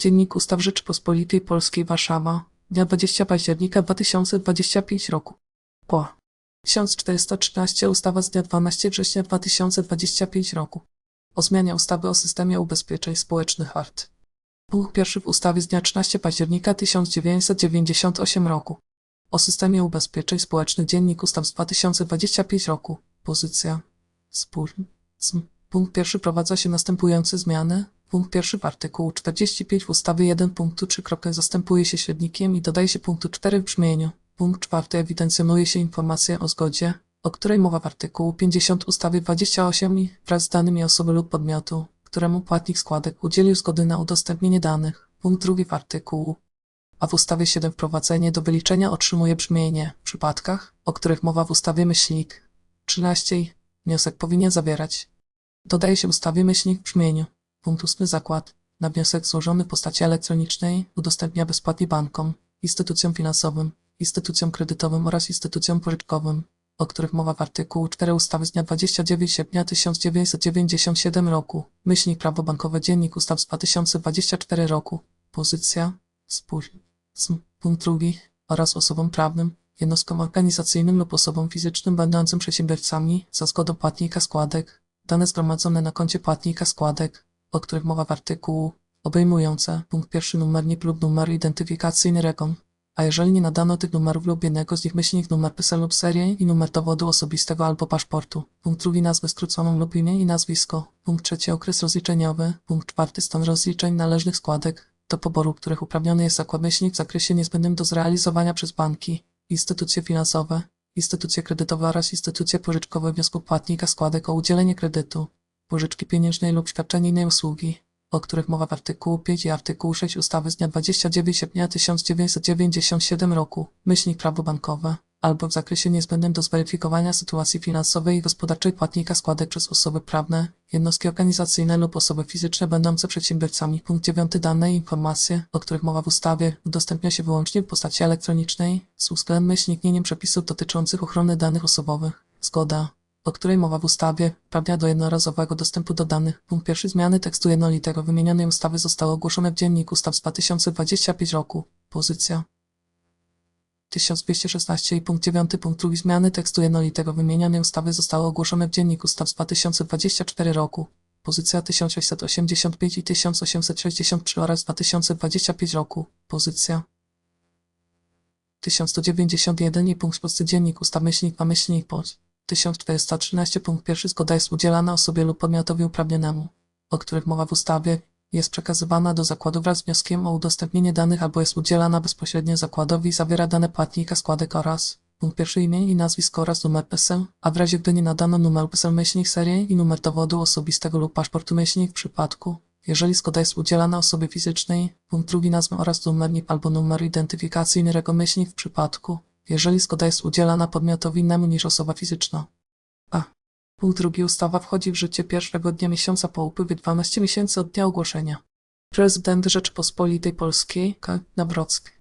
Dziennik Ustaw Rzeczypospolitej Polskiej Warszawa, dnia 20 października 2025 roku. Po 1413 ustawa z dnia 12 września 2025 roku o zmianie ustawy o systemie ubezpieczeń społecznych art. Punkt pierwszy w ustawie z dnia 13 października 1998 roku o systemie ubezpieczeń społecznych Dziennik Ustaw z 2025 roku. Pozycja spór. Punkt pierwszy prowadza się następujące zmiany. Punkt pierwszy w artykułu 45 w ustawie 1 punktu 3 kropkę zastępuje się średnikiem i dodaje się punktu 4 w brzmieniu. Punkt czwarty ewidencjonuje się informację o zgodzie, o której mowa w artykułu 50 ustawy 28 i wraz z danymi osoby lub podmiotu, któremu płatnik składek udzielił zgody na udostępnienie danych. Punkt drugi w artykułu a w ustawie 7 wprowadzenie do wyliczenia otrzymuje brzmienie w przypadkach, o których mowa w ustawie myślnik 13. Wniosek powinien zawierać. Dodaje się ustawie myślnik w brzmieniu. Punkt 8 zakład. Na wniosek złożony w postaci elektronicznej udostępnia bezpłatnie bankom, instytucjom finansowym, instytucjom kredytowym oraz instytucjom pożyczkowym, o których mowa w artykułu 4 ustawy z dnia 29 sierpnia 1997 roku. Myślnik prawo bankowe dziennik ustaw z 2024 roku. Pozycja. Sm. Punkt drugi oraz osobom prawnym, jednostkom organizacyjnym lub osobom fizycznym będącym przedsiębiorcami za zgodą płatnika składek, dane zgromadzone na koncie płatnika składek, o których mowa w artykułu, obejmujące punkt pierwszy numernik lub numer identyfikacyjny REGON, a jeżeli nie nadano tych numerów lub jednego z nich myślnik numer PESEL lub serię i numer dowodu osobistego albo paszportu. Punkt drugi nazwę skróconą lub imię i nazwisko. Punkt trzeci okres rozliczeniowy. Punkt czwarty stan rozliczeń należnych składek, do poboru których uprawniony jest zakład myślnik w zakresie niezbędnym do zrealizowania przez banki, instytucje finansowe, instytucje kredytowe oraz instytucje pożyczkowe wniosku płatnika składek o udzielenie kredytu, pożyczki pieniężnej lub świadczenia innej usługi, o których mowa w artykułu 5 i artykułu 6 ustawy z dnia 29 sierpnia 1997 roku, myślnik prawo bankowe, albo w zakresie niezbędnym do zweryfikowania sytuacji finansowej i gospodarczej płatnika składek przez osoby prawne, jednostki organizacyjne lub osoby fizyczne będące przedsiębiorcami. Punkt 9 dane i informacje, o których mowa w ustawie, udostępnia się wyłącznie w postaci elektronicznej z uwzględnieniem przepisów dotyczących ochrony danych osobowych. Zgoda, o której mowa w ustawie, uprawnia do jednorazowego dostępu do danych. Punkt pierwszy zmiany tekstu jednolitego wymienionej ustawy zostały ogłoszone w Dziennik Ustaw z 2025 roku. Pozycja 1216 i punkt 9 punkt 2 zmiany tekstu jednolitego wymienionej ustawy zostały ogłoszone w Dziennik Ustaw z 2024 roku. Pozycja 1685 i 1863 oraz 2025 roku. Pozycja 1191 i punkt szósty Dziennik Ustaw myślnik a myślnik pod 1413 punkt pierwszy zgoda jest udzielana osobie lub podmiotowi uprawnionemu, o których mowa w ustawie, jest przekazywana do zakładu wraz z wnioskiem o udostępnienie danych albo jest udzielana bezpośrednio zakładowi i zawiera dane płatnika składek oraz punkt pierwszy imię i nazwisko oraz numer PESEL, a w razie gdy nie nadano numeru PESEL myślnik serię i numer dowodu osobistego lub paszportu myślnik w przypadku, jeżeli zgoda jest udzielana osobie fizycznej, punkt drugi nazwę oraz numer NIP albo numer identyfikacyjny REGO myślnik w przypadku, jeżeli zgoda jest udzielana podmiotowi innemu niż osoba fizyczna. A. Punkt drugi ustawa wchodzi w życie pierwszego dnia miesiąca po upływie 12 miesięcy od dnia ogłoszenia. Prezydent Rzeczypospolitej Polskiej K. Nawrocki